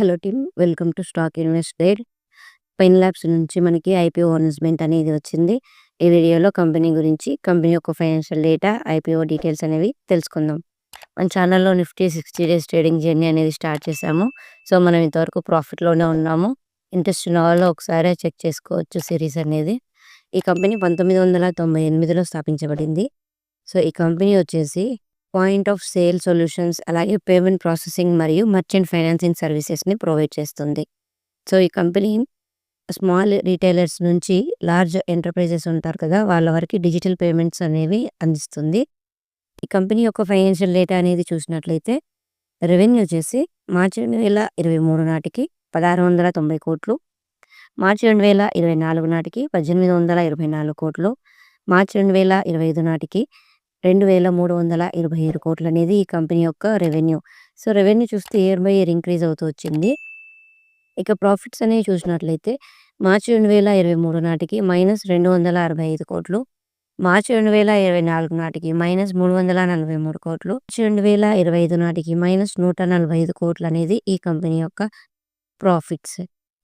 Hello team welcome to stock invested pen labs నుంచి మనకి IPO announcement అనేది వచ్చింది. ఈ వీడియోలో కంపెనీ గురించి కంపెనీ యొక్క ఫైనాన్షియల్ డేటా ఐపీఓ డీటెయిల్స్ అనేవి తెలుసుకుందాం. మన ఛానల్లో Nifty sixty days trading journey అనేది స్టార్ట్ చేసాము సో మనం ఇంతవరకు ప్రాఫిట్లోనే ఉన్నాము. ఇంట్రెస్ట్ ఉన్న వాళ్ళు ఒకసారి చెక్ చేసుకోవచ్చు సిరీస్ అనేది. ఈ కంపెనీ పంతొమ్మిది వందల తొంభై ఎనిమిదిలో స్థాపించబడింది. సో ఈ కంపెనీ వచ్చేసి పాయింట్ ఆఫ్ సేల్ సొల్యూషన్స్ అలాగే పేమెంట్ ప్రాసెసింగ్ మరియు మర్చెంట్ ఫైనాన్సింగ్ సర్వీసెస్ని ప్రొవైడ్ చేస్తుంది. సో ఈ కంపెనీ స్మాల్ రీటైలర్స్ నుంచి లార్జ్ ఎంటర్ప్రైజెస్ ఉంటారు కదా వాళ్ళ వరకు డిజిటల్ పేమెంట్స్ అనేవి అందిస్తుంది. ఈ కంపెనీ యొక్క ఫైనాన్షియల్ డేటా అనేది చూసినట్లయితే రెవెన్యూ వచ్చేసి మార్చి రెండు వేల ఇరవై మూడు నాటికి పదహారు వందల తొంభై కోట్లు మార్చి రెండు వేల ఇరవై నాలుగు నాటికి పద్దెనిమిది వందల ఇరవై నాలుగు కోట్లు మార్చి రెండు వేల ఇరవై ఐదు నాటికి రెండు వేల మూడు వందల ఇరవై ఏడు కోట్లు అనేది ఈ కంపెనీ యొక్క రెవెన్యూ. సో రెవెన్యూ చూస్తే ఇయర్ బై ఇయర్ ఇంక్రీజ్ అవుతూ వచ్చింది. ఇక ప్రాఫిట్స్ అనేవి చూసినట్లయితే మార్చి రెండు వేల ఇరవై మూడు నాటికి మైనస్ రెండు వందల అరవై ఐదు కోట్లు మార్చి రెండు వేల ఇరవై నాలుగు నాటికి మైనస్ మూడు వందల నలభై మూడు కోట్లు మార్చి రెండు వేల ఇరవై ఐదు నాటికి మైనస్ నూట నలభై ఐదు కోట్లు అనేది ఈ కంపెనీ యొక్క ప్రాఫిట్స్.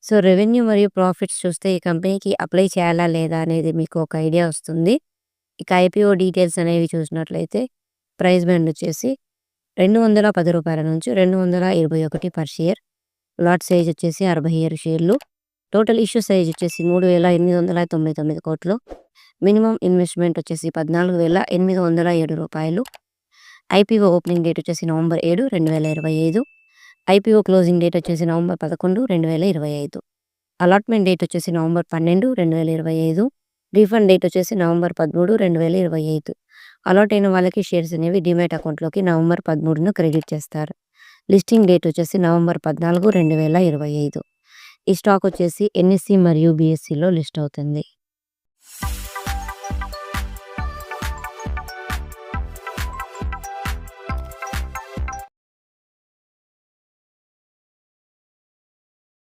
సో రెవెన్యూ మరియు ప్రాఫిట్స్ చూస్తే ఈ కంపెనీకి అప్లై చేయాలా లేదా అనేది మీకు ఒక ఐడియా వస్తుంది. ఇక ఐపీఓ డీటెయిల్స్ అనేవి చూసినట్లయితే ప్రైస్ బ్యాండ్ వచ్చేసి రెండు వందల పది రూపాయల నుంచి రెండు వందల ఇరవై ఒకటి పర్ షేర్. లాట్ సైజ్ వచ్చేసి అరవై ఏడు షేర్లు. టోటల్ ఇష్యూ సైజ్ వచ్చేసి మూడు వేల ఎనిమిది వందల తొంభై తొమ్మిది కోట్లు. మినిమం ఇన్వెస్ట్మెంట్ వచ్చేసి పద్నాలుగు వేల ఎనిమిది వందల ఏడు రూపాయలు. ఐపీఓ ఓపెనింగ్ డేట్ వచ్చేసి నవంబర్ ఏడు రెండు వేల ఇరవై ఐదు. ఐపీఓ క్లోజింగ్ డేట్ వచ్చేసి నవంబర్ పదకొండు రెండు వేల ఇరవై ఐదు. అలాట్మెంట్ డేట్ వచ్చేసి నవంబర్ పన్నెండు రెండు వేల ఇరవై ఐదు. రీఫండ్ డేట్ వచ్చేసి నవంబర్ పదమూడు రెండు వేల ఇరవై ఐదు. అలాట్ అయిన వాళ్ళకి షేర్స్ అనేవి డిమేట్ అకౌంట్లోకి నవంబర్ పదమూడును క్రెడిట్ చేస్తారు. లిస్టింగ్ డేట్ వచ్చేసి నవంబర్ పద్నాలుగు రెండు వేల ఇరవై ఐదు. ఈ స్టాక్ వచ్చేసి ఎన్ఎస్సి మరియు బిఎస్సిలో లిస్ట్ అవుతుంది.